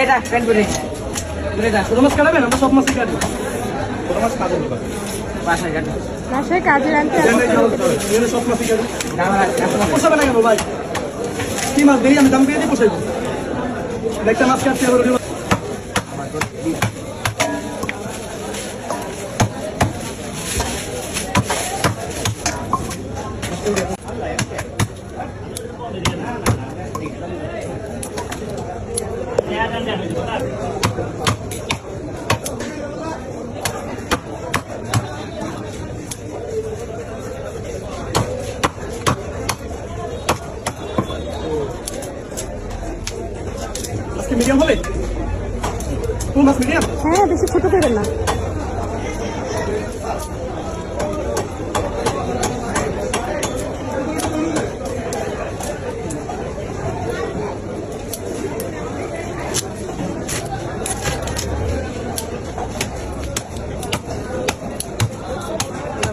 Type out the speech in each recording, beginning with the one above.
এটা প্যান্ট করে ছোট মাছ মাছই কাটবো ছোট মাছ কাটবো না সব মাছই কাটবো কি মাছ মাছ আজকে মিডিয়াম হবে কোন মাছ হ্যাঁ বেশি ছোট করবেন না।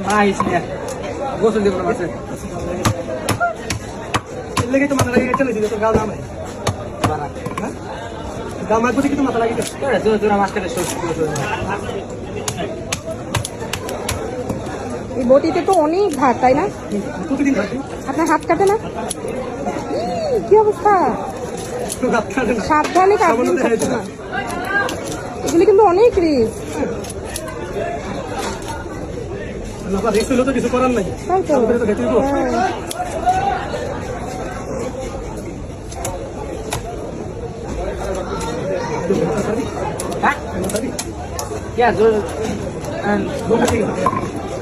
মাইস নিয়ে গোসল দিব মাসে লেগে তো মাথা লাগিয়ে চলে দিলে হয় হ্যাঁ দাম আসবে কিন্তু মাথা লাগিয়ে মাছ কাটে ছোট এই বটিতে তো অনেক ভাত তাই না? প্রতিদিন আপনার হাত কাটে না? কি অবস্থা? সাবধানে কাটবেন। এগুলি কিন্তু অনেক রিস্ক রিস্ক হলেও তো কিছু করার নাই। তাই তো।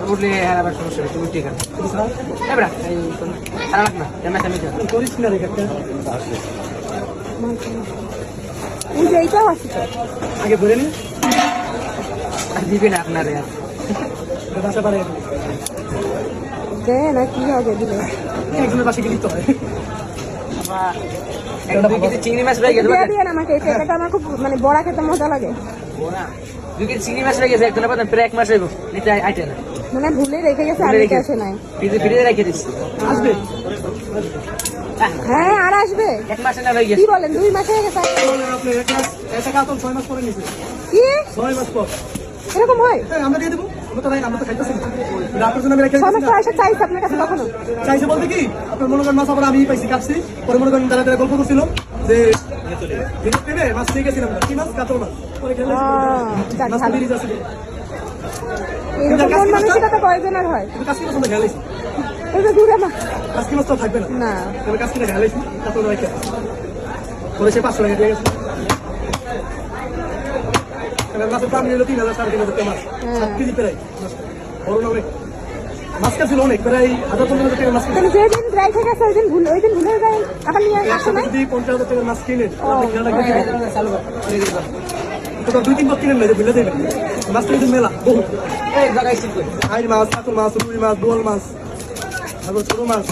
উঠলে আর আবার সমস্যা তুমি ঠিক আছে খারাপ না জানা আমি করিস না রে কাকা ওই যে এইটাও আছে আগে ধরে নি দিবে না আপনারে আর দেন আর কি হবে দিলে একজনের পাশে গেলি তো হয় একটা চিংড়ি মাছ রয়ে গেছে দিয়ে দিয়ে আমাকে এই পেঁপেটা আমার খুব মানে বড়া খেতে মজা লাগে। দুই কেজি চিংড়ি মাছ রয়ে গেছে একজনের পাতেন প্রায় এক মাস হইব নিতে আইটে না মানে ভুলে রেখে গেছে আর নিতে আসে নাই। ফ্রিজে ফ্রিজে রেখে দিচ্ছি। আসবে? হ্যাঁ আর আসবে। এক মাসে না রয়ে কি বলেন দুই মাসে হয়ে গেছে। আপনি এক মাস একটা কাতল ছয় মাস পরে নিয়েছে কি? ছয় মাস পর। এরকম হয়? হ্যাঁ আমরা দিয়ে দেবো। আমরা তো নাই আমরা তো খাইতেছি। না রাতের জন্য আমি রেখে ছয় দিচ্ছি মাস না। পর এসে চাইছে আপনার কাছে কখনো? চাইছে বলতে কি আপনার মনে করেন মাছ আবার আমি পাইছি কাটছি। পরে মনে করেন তারা তারা গল্প করছিল যে মাছ নিয়ে গেছিলাম না। কি মাছ? কাতল মাছ। পরে খেলে মাছ বেরিয়ে যাচ্ছে। এরকম মানসিকতা কয়জনের হয়। কিন্তু কাজকি মাছ আমরা খেলাইছি এই দূরে মা কাজকি মাছ তো থাকবে না। না। তবে না খেলাইছি কাতল রেখে পরে সে পাঁচশো টাকা দিয়ে গেছে। এবার মাছের দাম নিল তিন হাজার সাড়ে তিন হাজার মাছ হ্যাঁ। সাত কেজি প্রায় মাছটা। বড় না অনেক মাছ কাছিল অনেক প্রায় হাজার পনেরো হাজার টাকার মাছ কিনে যেদিন ড্রাই থেকে আসে ওই দিন ভুল ওই দিন ভুলে যায়। আবার নিয়ে আসে না? যদি পঞ্চাশ হাজার টাকার মাছ কিনে। দিবা তো দুই তিন বার কিনেন না ভুলে দেবেন মাছ কিন্তু মেলা বহু জায়গায় আইর মাছ কাতল মাছ রুই মাছ বোয়াল মাছ তারপর ছোট মাছ।